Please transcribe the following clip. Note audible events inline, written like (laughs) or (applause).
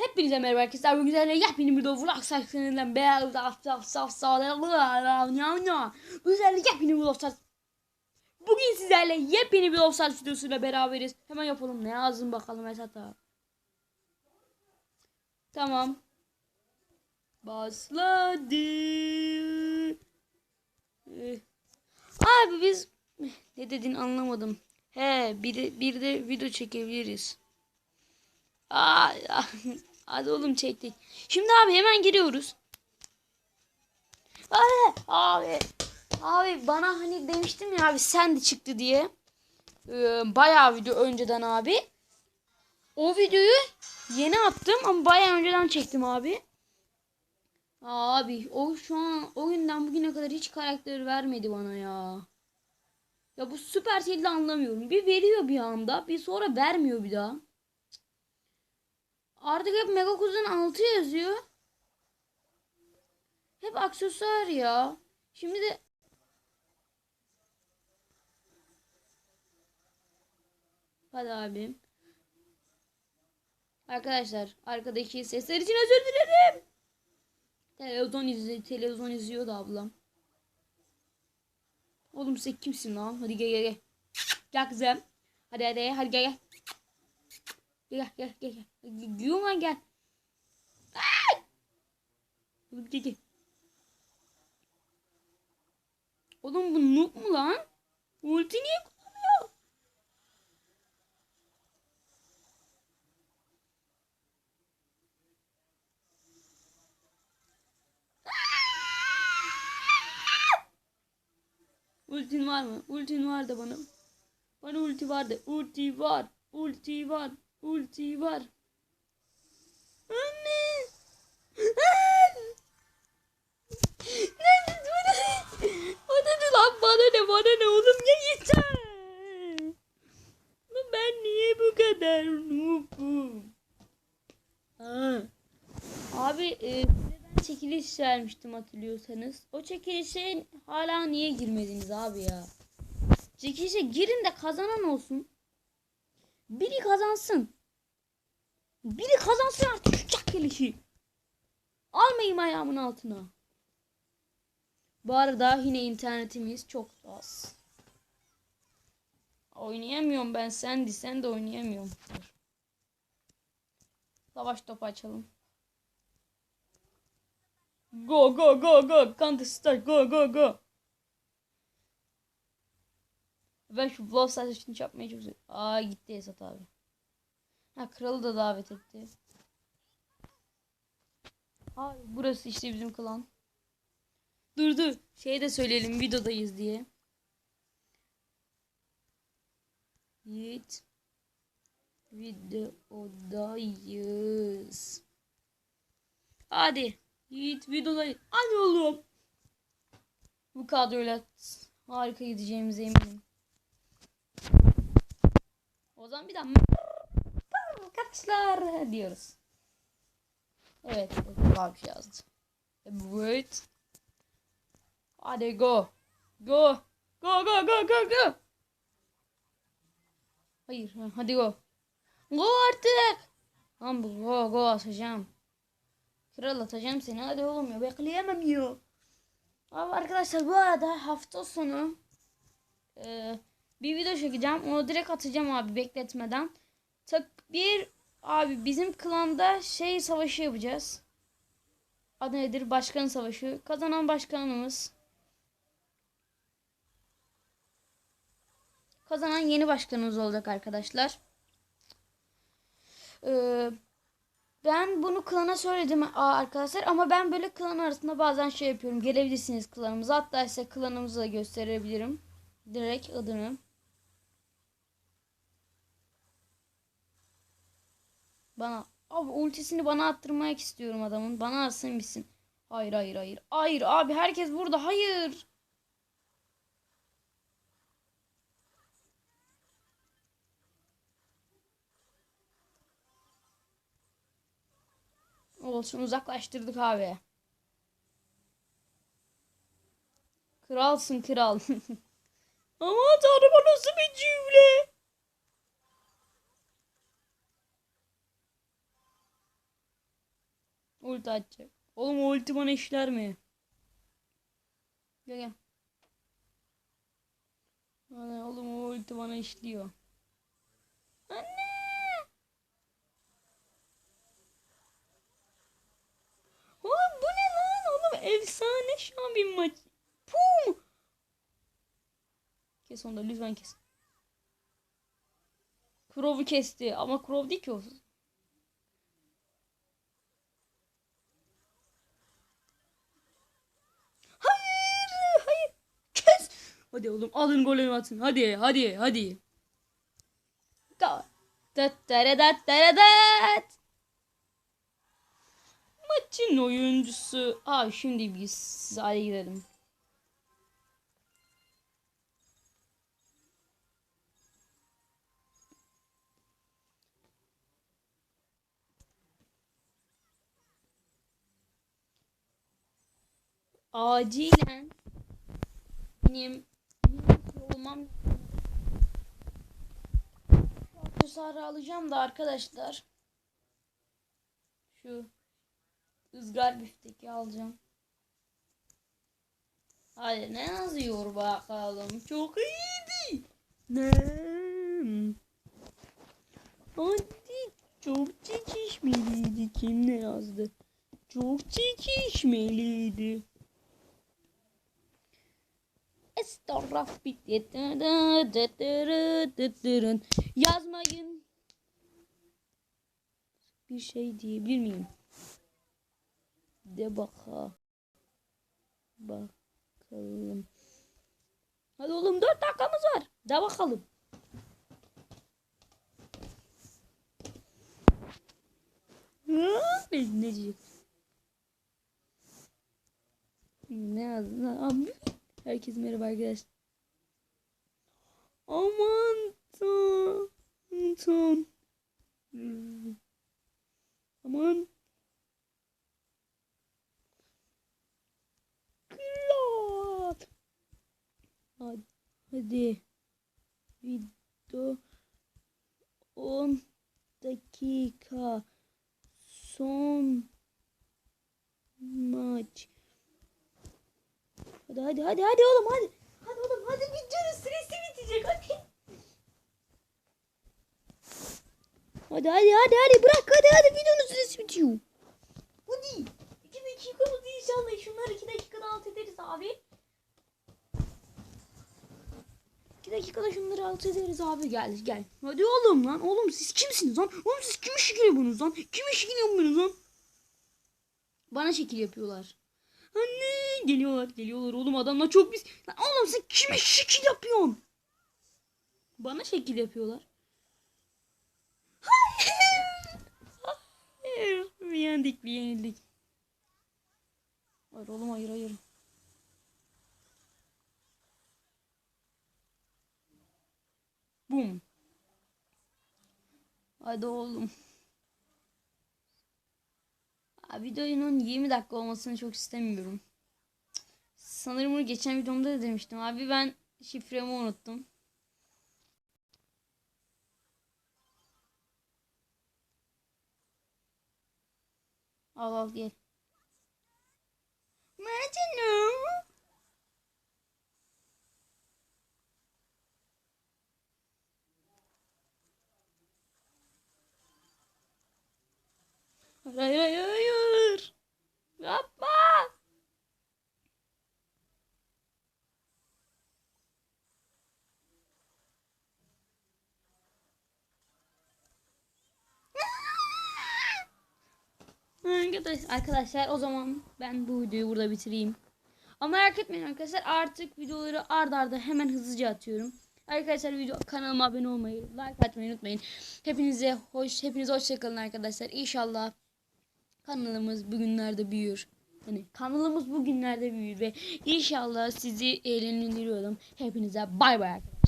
Hepinize merhaba arkadaşlar. Bugün sizlerle yepyeni bir vlog sayfasından beyaz saf saf saf sağlayalım. Bu sizlerle yepyeni bir vlog Bugün sizlerle yepyeni bir vlog videosuyla beraberiz. Hemen yapalım. Ne yazdın bakalım Esat abi. Tamam. Başladı. Eh. Abi biz ne dedin anlamadım. He bir de, bir de video çekebiliriz. Aa, (laughs) hadi oğlum çektik. Şimdi abi hemen giriyoruz. Abi, abi, abi bana hani demiştim ya abi sen de çıktı diye. Ee, bayağı video önceden abi. O videoyu yeni attım ama bayağı önceden çektim abi. Abi o şu an o günden bugüne kadar hiç karakter vermedi bana ya. Ya bu süper de anlamıyorum. Bir veriyor bir anda bir sonra vermiyor bir daha. Artık hep Mega Kuzen 6 yazıyor. Hep aksesuar ya. Şimdi de Hadi abim. Arkadaşlar arkadaki sesler için özür dilerim. Televizyon izliyor, televizyon izliyordu ablam. Oğlum sen kimsin lan? Hadi gel gel gel. Gel kızım. Hadi hadi hadi gel gel. Gel gel gel gel. Yuma gel. Gel. Oğlum bu noob mu lan? Ulti niye kullanıyor? Ultin var mı? Ultin var da bana. Bana ulti var da. Ulti var. Ulti var. Ulti var. Anne. Ne? Bana ne? Lan? Bana ne? Bana ne oğlum? Ya yeter. Ben niye bu kadar noobum? Abi e, ben çekiliş vermiştim hatırlıyorsanız. O çekilişe hala niye girmediniz abi ya? Çekilişe girin de kazanan olsun. Biri kazansın. Biri kazansın artık şu çekilişi. Almayayım ayağımın altına. Bu arada yine internetimiz çok az. Oynayamıyorum ben sendi sen de oynayamıyorum. Savaş topu açalım. Go go go go. Counter Strike go go go. Ben şu Stars için yapmayı çok seviyorum. Aa gitti Esat abi. Ha kralı da davet etti. Ay burası işte bizim klan. Dur dur. Şey de söyleyelim videodayız diye. Yiğit. Videodayız. Hadi. Yiğit videodayız. Hadi oğlum. Bu kadroyla harika gideceğimize eminim. O zaman bir daha kaçlar diyoruz. Evet. Daha bir şey yazdı. Evet. Hadi go. Go. Go go go go go. Hayır. ha, Hadi go. Go artık. Tamam bu go go atacağım. Kral atacağım seni. Hadi oğlum ya. Bekleyemem ya. Abi arkadaşlar bu arada hafta sonu e, bir video çekeceğim. Onu direkt atacağım abi bekletmeden. Tak bir abi bizim klanda şey savaşı yapacağız. Adı nedir? Başkan savaşı. Kazanan başkanımız. Kazanan yeni başkanımız olacak arkadaşlar. Ee, ben bunu klana söyledim arkadaşlar ama ben böyle klan arasında bazen şey yapıyorum. Gelebilirsiniz klanımıza. Hatta size klanımızı da gösterebilirim. Direkt adını. Bana abi ultisini bana attırmak istiyorum adamın. Bana atsın bitsin. Hayır hayır hayır. Hayır abi herkes burada. Hayır. Olsun uzaklaştırdık abi. Kralsın kral. (laughs) Ama tanrım nasıl bir cümle? Ulti atacak. Oğlum o ulti bana işler mi? Gel gel. Ana, oğlum o ulti bana işliyor. Anne! Oğlum bu ne lan? Oğlum efsane şu an bir maç. Pum! Kes onu da lütfen kes. Crow'u kesti ama Crow değil ki o. Hayır, hayır. Kes. Hadi oğlum alın golü atın. Hadi, hadi, hadi. Go. Dat daradat daradat. Maçın oyuncusu. Aa şimdi biz sahaya girelim. Acilen benim olmam Aksesuarı alacağım da arkadaşlar. Şu ızgar bifteki alacağım. Hadi ne yazıyor bakalım. Çok iyiydi. Ne? Hadi çok çekişmeliydi. Kim ne yazdı? Çok çekişmeliydi. Estoraf bitti. Yazmayın. Bir şey diyebilir miyim? De baka. Bakalım. Hadi oğlum dört dakikamız var. De bakalım. Ne, ne diyecek? Ne yazdın? Abi. Herkes merhaba arkadaşlar. Aman tanrım. Aman. Kral. Hadi. Hadi. Video 10 dakika son. Hadi hadi hadi hadi oğlum hadi. Hadi oğlum hadi videonun süresi bitecek hadi. Hadi hadi hadi hadi bırak hadi hadi videonun süresi bitiyor. Hadi. 2 dakikamız inşallah şunları 2 dakikada alt ederiz abi. 2 dakikada şunları alt ederiz abi gel gel. Hadi oğlum lan oğlum siz kimsiniz lan? Oğlum siz kime şekil yapıyorsunuz lan? Kime şekil yapıyorsunuz lan? Bana şekil yapıyorlar. Anne geliyorlar geliyorlar oğlum adamlar çok biz. Lan oğlum sen kime şekil yapıyorsun? Bana şekil yapıyorlar. Hayır. Hayır. Bir yendik bir yenildik. Hayır oğlum hayır hayır. Bum. Hadi oğlum. Abi videonun 20 dakika olmasını çok istemiyorum. Sanırım bunu geçen videomda da demiştim. Abi ben şifremi unuttum. Al al gel. Martino. Hayır hayır hayır. Arkadaş, arkadaşlar o zaman ben bu videoyu burada bitireyim. Ama merak etmeyin arkadaşlar artık videoları ard arda hemen hızlıca atıyorum. Arkadaşlar video kanalıma abone olmayı, like atmayı unutmayın. Hepinize hoş, hepinize hoşça kalın arkadaşlar. İnşallah kanalımız bugünlerde büyür. Hani kanalımız bugünlerde büyür ve inşallah sizi eğlendiriyorum. Hepinize bay bay arkadaşlar.